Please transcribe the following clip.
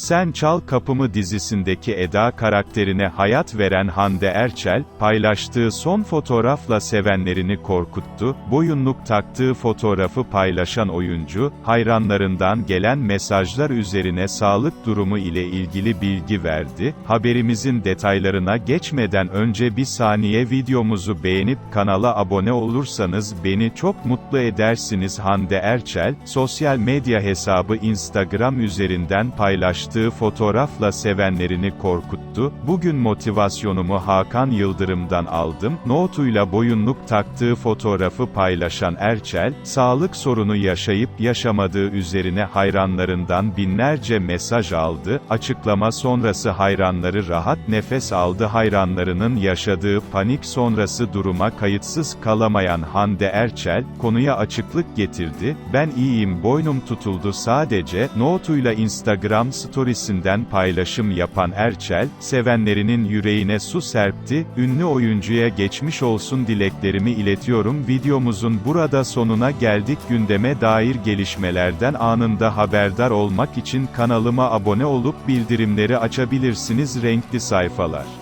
Sen Çal Kapımı dizisindeki Eda karakterine hayat veren Hande Erçel, paylaştığı son fotoğrafla sevenlerini korkuttu. Boyunluk taktığı fotoğrafı paylaşan oyuncu, hayranlarından gelen mesajlar üzerine sağlık durumu ile ilgili bilgi verdi. Haberimizin detaylarına geçmeden önce bir saniye videomuzu beğenip kanala abone olursanız beni çok mutlu edersiniz. Hande Erçel, sosyal medya hesabı Instagram üzerinden paylaştığı fotoğrafla sevenlerini korkuttu. Bugün motivasyonumu Hakan Yıldırım'dan aldım. Notuyla boyunluk taktığı fotoğrafı paylaşan Erçel, sağlık sorunu yaşayıp yaşamadığı üzerine hayranlarından binlerce mesaj aldı. Açıklama sonrası hayranları rahat nefes aldı. Hayranlarının yaşadığı panik sonrası duruma kayıtsız kalamayan Hande Erçel, konuya açıklık getirdi. Ben iyiyim boynum tutuldu sadece, notuyla Instagram storiesinden paylaşım yapan Erçel, sevenlerinin yüreğine su serpti, ünlü oyuncuya geçmiş olsun dileklerimi iletiyorum. Videomuzun burada sonuna geldik. Gündeme dair gelişmelerden anında haberdar olmak için kanalıma abone olup bildirimleri açabilirsiniz. Renkli sayfalar.